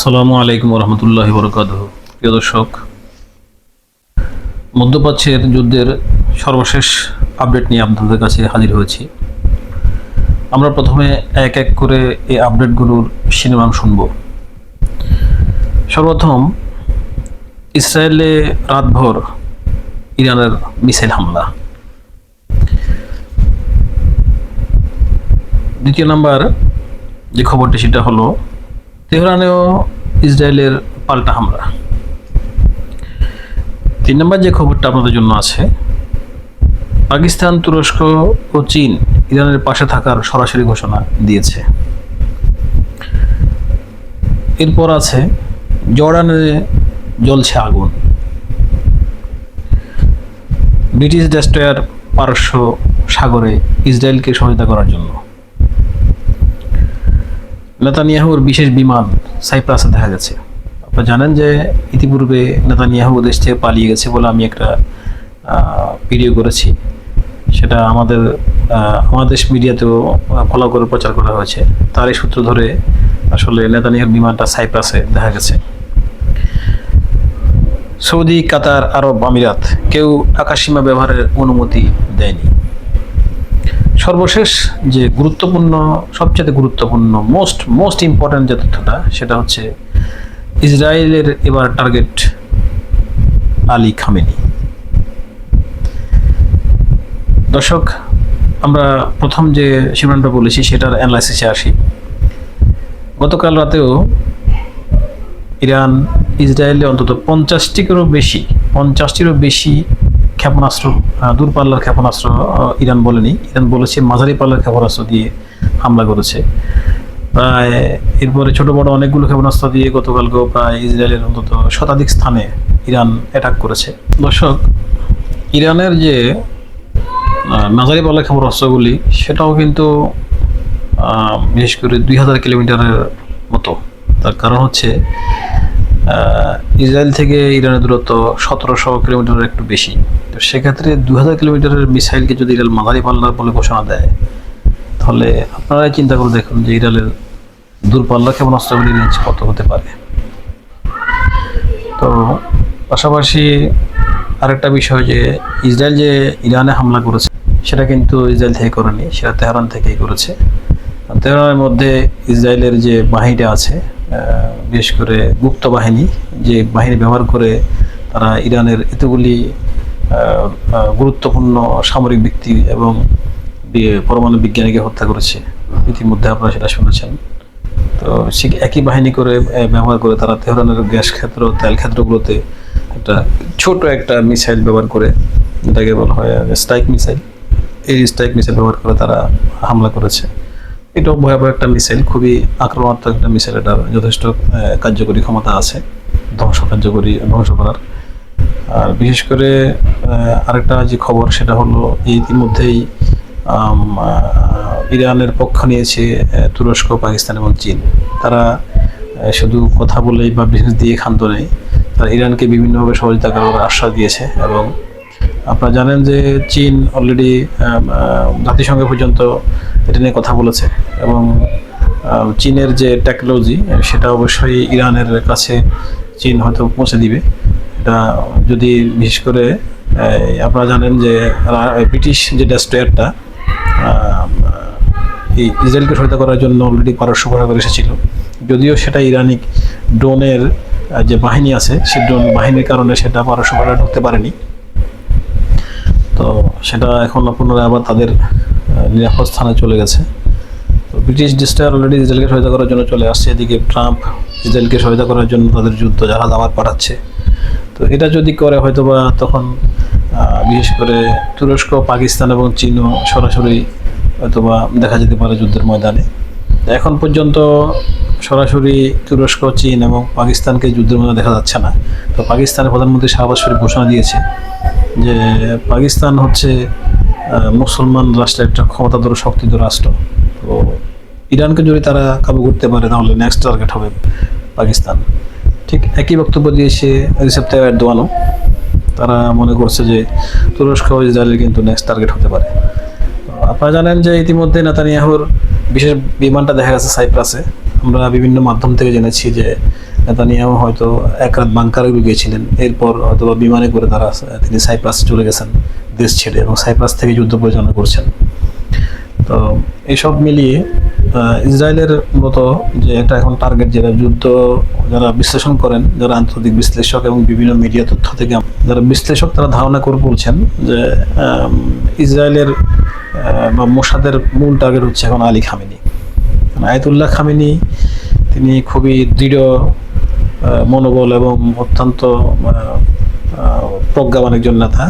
আসসালামু আলাইকুম রহমতুল্লাহ বরকাত প্রিয় দর্শক, মধ্যপ্রাচ্যের যুদ্ধের সর্বশেষ আপডেট নিয়ে আপনাদের কাছে হাজির হয়েছি। আমরা প্রথমে এক এক করে এই আপডেটগুলোর শিরোনাম শুনব। সর্বপ্রথম, ইসরায়েলে রাতভর ইরানের মিসাইল হামলা। দ্বিতীয় নাম্বার, যে খবরটি সেটা হলো তেহরানেও ইসরায়েলের পাল্টা হামলা। তিন নম্বর যে খবরটা আপনাদের জন্য আছে, পাকিস্তান, তুরস্ক ও চীন ইরানের পাশে থাকার সরাসরি ঘোষণা দিয়েছে। এরপর আছে, জর্ডানে জ্বলছে আগুন। ব্রিটিশ ডেস্ট্রয়ার পারস্য সাগরে ইসরায়েলকে সহায়তা করার জন্য। নেতানিয়াহুর বিশেষ বিমান সাইপ্রাসে দেখা গেছে। আপনারা জানেন যে ইতিপূর্বে নেতানিয়াহু দেশ থেকে পালিয়ে গেছে বলে আমি একটা ভিডিও করেছি। সেটা আমাদের আমাদের মিডিয়াতেও ফলো করে প্রচার করা হয়েছে। তারই সূত্র ধরে আসলে নেতানিয়াহুর বিমানটা সাইপ্রাসে দেখা গেছে। সৌদি, কাতার, আরব আমিরাত কেউ আকাশসীমা ব্যবহারের অনুমতি দেয়নি। সর্বশেষ যে গুরুত্বপূর্ণ, সবচেয়ে গুরুত্বপূর্ণ মোস্ট মোস্ট ইম্পর্ট্যান্ট যে তথ্যটা, সেটা হচ্ছে ইসরায়েলের এবার টার্গেট আলী খামেনি। দর্শক, আমরা প্রথম যে শিরোনামটা বলেছি, সেটার অ্যানালাইসিসে আসি। গতকাল রাতেও ইরান, ইসরায়েলে অন্তত পঞ্চাশটিরও বেশি পঞ্চাশটিরও বেশি ক্ষেপণাস্ত্র দূরপাল্লার ক্ষেপণাস্ত্র ইরান বলেনি। ইরান বলেছে মাঝারি পাল্লার ক্ষেপণাস্ত্র দিয়ে হামলা করেছে। প্রায় এরপরে ছোট বড় অনেকগুলো ক্ষেপণাস্ত্র দিয়ে গতকালকেও প্রায় ইসরায়েলের অন্তত শতাধিক স্থানে ইরান অ্যাটাক করেছে। দর্শক, ইরানের যে মাঝারি পাল্লার ক্ষেপণাস্ত্রগুলি, সেটাও কিন্তু বিশেষ করে দুই হাজার কিলোমিটারের মতো। তার কারণ হচ্ছে ইসরায়েল থেকে ইরানের দূরত্ব সতেরোশো কিলোমিটারের একটু বেশি। তো সেক্ষেত্রে দু হাজার কিলোমিটারের মিসাইলকে যদি ইরান মাঝারি পাল্লার বলে ঘোষণা দেয়, তাহলে আপনারাই চিন্তা করে দেখুন যে ইরানের দূরপাল্লা ক্ষেপণাস্ত্রগুলির রেঞ্জ কত হতে পারে। তো পাশাপাশি আরেকটা বিষয় যে ইসরায়েল যে ইরানে হামলা করেছে, সেটা কিন্তু ইসরায়েল থেকে করেনি, সেটা তেহরান থেকেই করেছে। তেহরানের মধ্যে ইসরায়েলের যে বাহিনীটা আছে বিশেষ করে গুপ্ত বাহিনী যে বাহিনী ব্যবহার করে তারা ইরানের এতগুলি গুরুত্বপূর্ণ সামরিক ব্যক্তি এবং পরমাণু বিজ্ঞানীকে হত্যা করেছে। ইতিমধ্যে আপনারা সেটা শুনেছেন। তো ঠিক একই বাহিনী করে ব্যবহার করে তারা তেহরানের গ্যাস ক্ষেত্র, তেল ক্ষেত্রগুলোতে একটা ছোট একটা মিসাইল ব্যবহার করে যেটাকে বলা হয় স্ট্রাইক মিসাইল। এই স্ট্রাইক মিসাইল ব্যবহার করে তারা হামলা করেছে। এটাও ভয়াবহ একটা মিসাইল, খুবই আক্রমণাত্মক একটা মিসাইল, এটার যথেষ্ট কার্যকরী ক্ষমতা আছে, ধ্বংস কার্যকরী, ধ্বংস করার। আর বিশেষ করে আরেকটা যে খবর, সেটা হলো ইতিমধ্যেই ইরানের পক্ষ নিয়েছে তুরস্ক, পাকিস্তান এবং চীন। তারা শুধু কথা বলেই বা বিজনেস দিয়ে ক্ষান্ত নেই, তারা ইরানকে বিভিন্নভাবে সহযোগিতা করার আশ্বাস দিয়েছে এবং আপনারা জানেন যে চীন অলরেডি জাতিসংঘ পর্যন্ত এটা নিয়ে কথা বলেছে এবং চীনের যে টেকনোলজি সেটা অবশ্যই ইরানের কাছে চীন হয়তো পৌঁছে দিবে। এটা যদি বিশেষ করে আপনারা জানেন যে ব্রিটিশ যে ডেস্ট্রয়ারটা এই ইসরায়েলকে সহায়তা করার জন্য অলরেডি পারস্য করে এসেছিল। যদিও সেটা ইরানি ড্রোনের যে বাহিনী আছে, সে ড্রোন বাহিনীর কারণে সেটা পারস্য করে ঢুকতে পারেনি। তো সেটা এখন পুনরায় আবার তাদের নিরাপদ স্থানে চলে গেছে। তো ব্রিটিশ ডিস্টার অলরেডি ইসরায়েলকে সহায়তা করার জন্য চলে আসছে। এদিকে ট্রাম্প ইসরায়েলকে সহায়তা করার জন্য তাদের যুদ্ধ জাহাজ আবার পাঠাচ্ছে। তো এটা যদি করে হয়তো বা তখন বিশেষ করে তুরস্ক, পাকিস্তান এবং চীনও সরাসরি হয়তোবা দেখা যেতে পারে যুদ্ধের ময়দানে। এখন পর্যন্ত সরাসরি তুরস্ক, চীন এবং পাকিস্তানকে যুদ্ধের মধ্যে দেখা যাচ্ছে না। তো পাকিস্তানের প্রধানমন্ত্রী শাহবাজ শরীফ ঘোষণা দিয়েছে যে পাকিস্তান হচ্ছে মুসলমান রাষ্ট্রের একটা ক্ষমতাধর, শক্তিধর রাষ্ট্র। তো ইরানকে যদি তারা কাবু করতে পারে, তাহলে নেক্সট টার্গেট হবে পাকিস্তান। ঠিক একই বক্তব্য দিয়েছে রিসেপ তাইব এরদোয়ানও। তারা মনে করছে যে তুরস্ক ও ইসরায়েলের কিন্তু নেক্সট টার্গেট হতে পারে। আপনারা জানেন যে ইতিমধ্যে নেতানিয়াহুর বিশেষ বিমানটা দেখা গেছে সাইপ্রাসে। আমরা বিভিন্ন মাধ্যম থেকে জেনেছি যে নেতানিয়াহু হয়তো এক রাত বাংকারে গিয়েছিলেন। এরপর হয়তো বিমানে করে তারা, তিনি সাইপ্রাস চলে গেছেন। দেশ ছেড়ে এবং সাইপ্রাস থেকে যুদ্ধ পরিচালনা করছেন। তো এসব মিলিয়ে ইসরায়েলের মতো যে একটা এখন টার্গেট যেটা যুদ্ধ যারা বিশ্লেষণ করেন, যারা আন্তর্জাতিক বিশ্লেষক এবং বিভিন্ন মিডিয়া তথ্য থেকে যারা বিশ্লেষক তারা ধারণা করে বলছেন যে ইসরায়েলের বা মোসাদের মূল টার্গেট হচ্ছে এখন আলী খামেনি। আয়তুল্লাহ খামেনি, তিনি খুবই দৃঢ় মনোবল এবং অত্যন্ত প্রজ্ঞাবান একজন নেতা।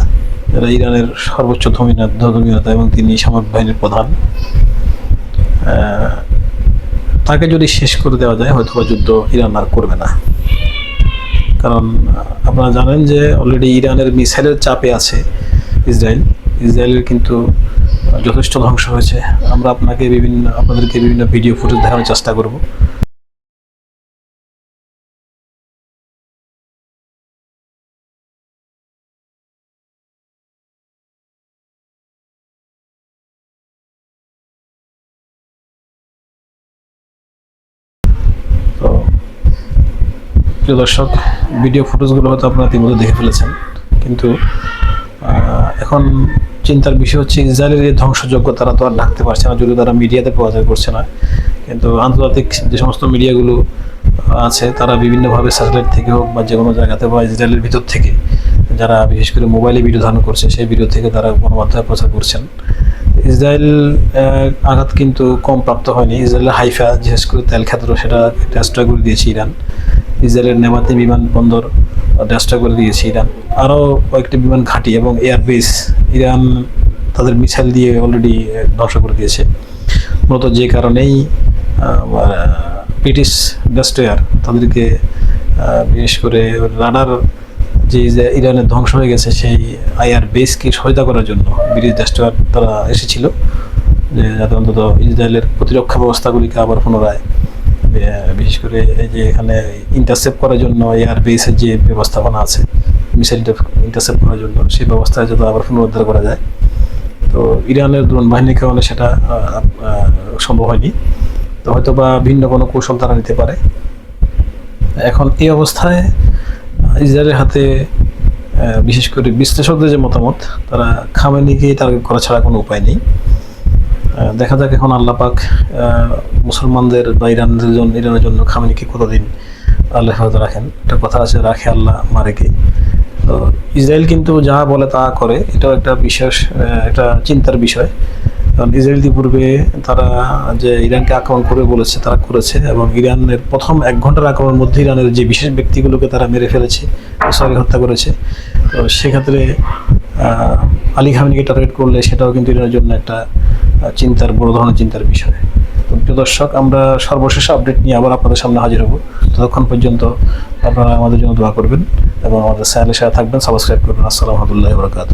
যারা ইরানের সর্বোচ্চ ধর্মীয়- ধর্মীয় নেতা এবং তিনি সামরিক বাহিনীর প্রধান। তাকে যদি শেষ করে দেওয়া যায় হয়তো বা যুদ্ধ ইরান আর করবে না। কারণ আপনারা জানেন যে অলরেডি ইরানের মিসাইলের চাপে আছে ইসরায়েল। ইসরায়েলের কিন্তু যথেষ্ট ধ্বংস হয়েছে। আমরা আপনাকে বিভিন্ন, আপনাদেরকে বিভিন্ন ভিডিও ফুটেজ দেখানোর চেষ্টা করব। প্রিয় দর্শক ভিডিও ফুটেজগুলো হয়তো আপনারা ইতিমধ্যে দেখে ফেলেছেন, কিন্তু এখন চিন্তার বিষয় হচ্ছে ইসরায়েলের এই ধ্বংসযোগ্য তারা তো আর ঢাকতে পারছে না, যদিও তারা মিডিয়াতে প্রচার করছে না, কিন্তু আন্তর্জাতিক যে সমস্ত মিডিয়াগুলো আছে, তারা বিভিন্নভাবে স্যাটেলাইট থেকে হোক বা যে কোনো জায়গাতে বা ইসরায়েলের ভিতর থেকে, যারা বিশেষ করে মোবাইলে ভিডিও ধারণ করছে, সেই ভিডিও থেকে তারা গণমাধ্যমে প্রচার করছেন। ইসরায়েল আঘাত কিন্তু কম প্রাপ্ত হয়নি। ইসরায়েলের হাইফা, বিশেষ করে তেল ক্ষেত্র সেটা ডেস্ট্রয় করে দিয়েছে ইরান। ইসরায়েলের নেমাতি বিমানবন্দর ডেস্ট্রয় করে দিয়েছে ইরান। আরও কয়েকটি বিমান ঘাঁটি এবং এয়ারবেস ইরান তাদের মিসাইল দিয়ে অলরেডি ধ্বংস করে দিয়েছে। মূলত যে কারণেই ব্রিটিশ ডেস্ট্রয়ার তাদেরকে বিশেষ করে রাডার যে ইরানের ধ্বংস হয়ে গেছে, সেই আইআর বেসকে সহায়তা করার জন্য ব্রিটিশ ডেস্ট্রয়ার তারা এসেছিল, যে যাতে অন্তত ইসরায়েলের প্রতিরক্ষা ব্যবস্থাগুলিকে আবার পুনরায় বিশেষ করে যে এখানে ইন্টারসেপ্ট করার জন্য এয়ার বেসের যে ব্যবস্থাপনা আছে মিসাইল ইন্টারসেপ্ট করার জন্য, সেই ব্যবস্থায় যাতে আবার পুনরুদ্ধার করা যায়। তো ইরানের ড্রোন বাহিনীর কারণে সেটা সম্ভব হয়নি। তো হয়তো বা ভিন্ন কোনো কৌশল তারা নিতে পারে। এখন এই অবস্থায় ইসরায়েলের হাতে বিশেষ করে বিশ্লেষকদের যে মতামত, তারা খামেনিকে টার্গেট করা ছাড়া কোনো উপায় নেই। দেখা যাক এখন আল্লাহ পাক মুসলমানদের বা ইরানদের জন্য ইরানের জন্য খামেনিকে কতদিন আল্লাহ হেফাজতে রাখেন? একটা কথা আছে, রাখে আল্লাহ মারেকে তো ইসরায়েল কিন্তু যা বলে তা করে, এটাও একটা বিশেষ একটা চিন্তার বিষয়। কারণ ইসরায়েল পূর্বে তারা যে ইরানকে আক্রমণ করে বলেছে, তারা করেছে, এবং ইরানের প্রথম এক ঘণ্টার আক্রমণের মধ্যে ইরানের যে বিশেষ ব্যক্তিগুলোকে তারা মেরে ফেলেছে সরি হত্যা করেছে। তো সেক্ষেত্রে আলী খামিনিকে টার্গেট করলে সেটাও কিন্তু ইরানের জন্য একটা চিন্তার, বড় ধরনের চিন্তার বিষয়। তো প্রিয় দর্শক, আমরা সর্বশেষ আপডেট নিয়ে আবার আপনাদের সামনে হাজির হব। ততক্ষণ পর্যন্ত আপনারা আমাদের জন্য দোয়া করবেন এবং আমাদের চ্যানেলের সাথে থাকবেন সাবস্ক্রাইব করবেন। আসসালামুকুল্লাহ বরকাত